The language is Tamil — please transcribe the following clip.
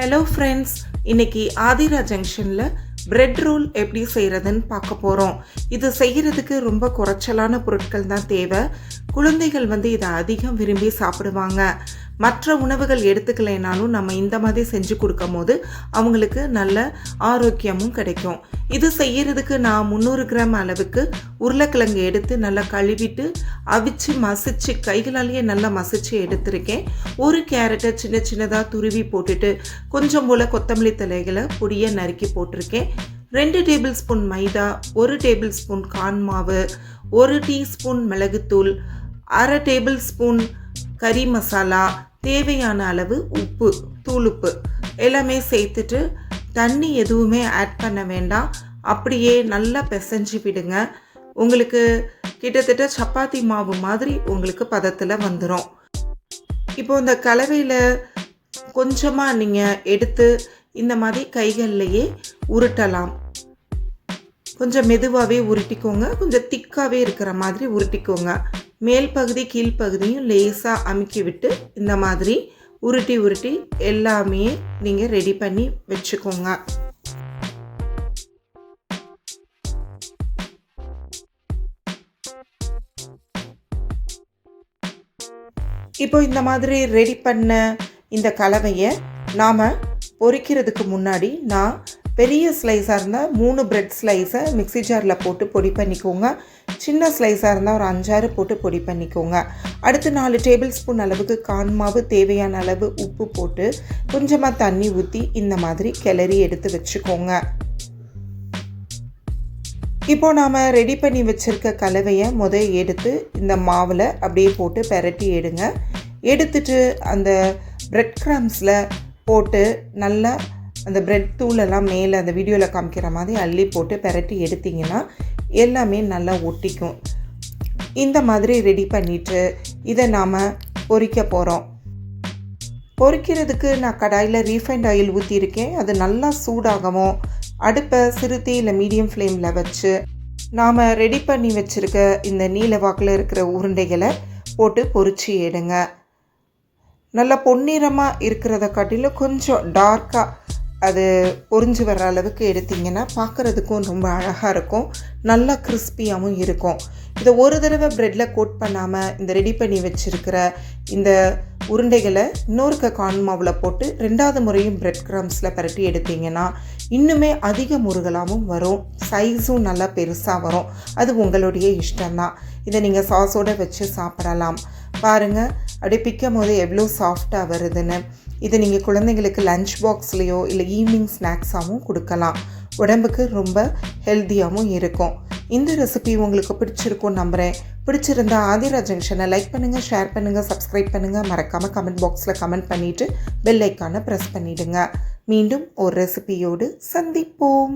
ஹலோ ஃப்ரெண்ட்ஸ் இன்னைக்கு ஆதிரா ஜங்ஷனில் பிரெட் ரோல் எப்படி செய்கிறதுன்னு பார்க்க போகிறோம் இது செய்கிறதுக்கு ரொம்ப குறைச்சலான பொருட்கள் தான் தேவை. குழந்தைகள் வந்து இதை அதிகம் விரும்பி சாப்பிடுவாங்க. மற்ற உணவுகள் எடுத்துக்கலைனாலும் நம்ம இந்த மாதிரி செஞ்சு கொடுக்கும் போது அவங்களுக்கு நல்ல ஆரோக்கியமும் கிடைக்கும். இது செய்யறதுக்கு நான் முந்நூறு கிராம் அளவுக்கு உருளைக்கிழங்கு எடுத்து நல்லா கழுவிட்டு அவிச்சு மசிச்சு கைகளாலேயே நல்லா மசிச்சு எடுத்திருக்கேன். ஒரு கேரட்டை சின்ன சின்னதாக துருவி போட்டுட்டு கொஞ்சம் போல் கொத்தமல்லி தலைகளை பொடியை நறுக்கி போட்டிருக்கேன். ரெண்டு டேபிள் ஸ்பூன் மைதா ஒரு டேபிள் ஸ்பூன் கான் மாவு ஒரு டீஸ்பூன் மிளகுத்தூள் அரை டேபிள் ஸ்பூன் கறி மசாலா தேவையான அளவு உப்பு தூளுப்பு எல்லாமே சேர்த்துட்டு தண்ணி எதுவுமே ஆட் பண்ண வேண்டாம். அப்படியே நல்லா பிசைஞ்சு விடுங்க. உங்களுக்கு கிட்டத்தட்ட சப்பாத்தி மாவு மாதிரி உங்களுக்கு பதத்தில் வந்துடும் இப்போ இந்த கலவையில் கொஞ்சமாக நீங்கள் எடுத்து இந்த மாதிரி கைகள்லையே உருட்டலாம். கொஞ்சம் மெதுவாகவே உருட்டிக்கோங்க. கொஞ்சம் திக்காகவே இருக்கிற மாதிரி உருட்டிக்கோங்க. மேல் பகுதி கீழ்ப்பகுதியும் லேஸாக அமுக்கி விட்டு இந்த மாதிரி உருட்டி உருட்டி எல்லாமே நீங்கள் ரெடி பண்ணி வச்சுக்கோங்க. இப்போ இந்த மாதிரி ரெடி பண்ண இந்த கலவையை நாம் பொறிக்கிறதுக்கு முன்னாடி நான் பெரிய ஸ்லைஸாக இருந்தால் மூணு பிரெட் ஸ்லைஸை மிக்ஸி ஜாரில் போட்டு பொடி பண்ணிக்கோங்க. சின்ன ஸ்லைஸாக இருந்தால் ஒரு அஞ்சாறு போட்டு பொடி பண்ணிக்கோங்க. அடுத்து நாலு டேபிள் ஸ்பூன் அளவுக்கு கான் மாவு தேவையான அளவு உப்பு போட்டு கொஞ்சமாக தண்ணி ஊற்றி இந்த மாதிரி கிளறி எடுத்து வச்சுக்கோங்க. இப்போ நாம் ரெடி பண்ணி வச்சுருக்க கலவையை முத எடுத்து இந்த மாவில் அப்படியே போட்டு பெரட்டி எடுங்க. எடுத்துட்டு அந்த பிரெட் க்ரம்ஸில் போட்டு நல்லா அந்த பிரெட் தூளெல்லாம் மேலே அந்த வீடியோவில் காமிக்கிற மாதிரி அள்ளி போட்டு பெரட்டி எடுத்திங்கன்னா எல்லாமே நல்லா ஒட்டிக்கும். இந்த மாதிரி ரெடி பண்ணிவிட்டு இதை நாம் பொறிக்க போகிறோம் பொறிக்கிறதுக்கு நான் கடாயில் ரீஃபைண்ட் ஆயில் ஊற்றியிருக்கேன் அது நல்லா சூடாகவும் அடுப்பை சிறுத்தி இல்லை மீடியம் ஃப்ளேமில் வச்சு நாம் ரெடி பண்ணி வச்சுருக்க இந்த நீல வாக்கில் இருக்கிற உருண்டைகளை போட்டு பொரிச்சு எடுங்க. நல்லா பொன்னிறமாக இருக்கிறத காட்டிலும் கொஞ்சம் டார்க்காக அது பொறிஞ்சு வர்ற அளவுக்கு எடுத்திங்கன்னா பார்க்குறதுக்கும் ரொம்ப அழகாக இருக்கும். நல்லா கிறிஸ்பியாகவும் இருக்கும். இதை ஒரு தடவை ப்ரெட்டில் கோட் பண்ணாமல் இந்த ரெடி பண்ணி வச்சுருக்கிற இந்த உருண்டைகளை இன்னொருக்க கார்ன் மாவில் போட்டு ரெண்டாவது முறையும் பிரெட் கிரம்ஸில் பரட்டி எடுத்திங்கன்னா இன்னுமே அதிக முருகலாகவும் வரும். சைஸும் நல்லா பெருசாக வரும். அது உங்களுடைய இஷ்டம்தான். இதை நீங்கள் சாஸோடு வச்சு சாப்பிடலாம். பாருங்கள் அப்படியே பிக்கும் போது எவ்வளோ சாஃப்டாக வருதுன்னு. இதை நீங்கள் குழந்தைங்களுக்கு லஞ்ச் பாக்ஸ்லேயோ இல்லை ஈவினிங் ஸ்நாக்ஸாகவும் கொடுக்கலாம். உடம்புக்கு ரொம்ப ஹெல்த்தியாகவும் இருக்கும். இந்த ரெசிபி உங்களுக்கு பிடிச்சிருக்கும் நம்புகிறேன் பிடிச்சிருந்தா ஆதிரா ஜங்ஷனை லைக் பண்ணுங்கள் ஷேர் பண்ணுங்கள் சப்ஸ்கிரைப் பண்ணுங்கள் மறக்காமல் கமெண்ட் பாக்ஸில் கமெண்ட் பண்ணிவிட்டு பெல் ஐக்கானை ப்ரெஸ் பண்ணிவிடுங்க மீண்டும் ஒரு ரெசிபியோடு சந்திப்போம்.